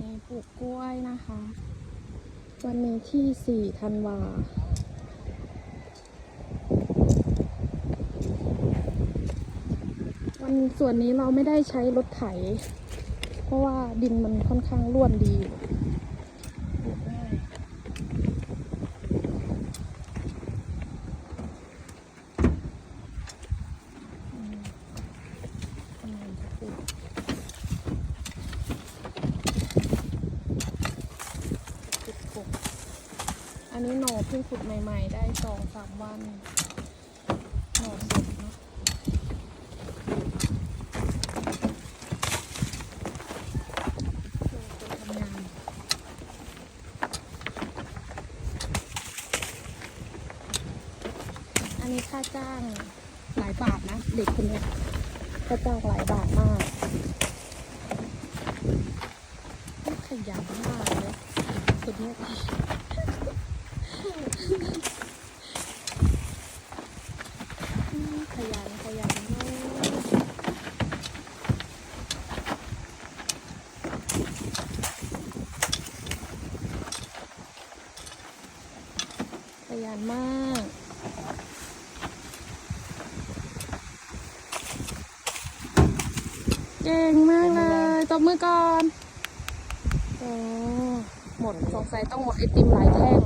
นี่ปลูกกล้วยนะคะ วันนี้ที่สี่ธันวาวันส่วนนี้เราไม่ได้ใช้รถไถ เพราะว่าดินมันค่อนข้างร่วนดีอยู่ปลูกง่ายอืมกำลังจะปลูก ขุดกบ อันนี้หน่อเพิ่งขุดใหม่ ๆ ได้สองสามวันหน่อสดเนาะคนทำงานอันนี้ค่าจ้างหลายบาทนะ เด็กคนนี้ค่าจ้างหลายบาทมากขยันมากเลยคนนี้ยอืมขยันขยันมาก ยานมากเก่งมากเลยตบมือก่อนโอ้หมดสงสัยต้องหมดไอติมหลายแท่ง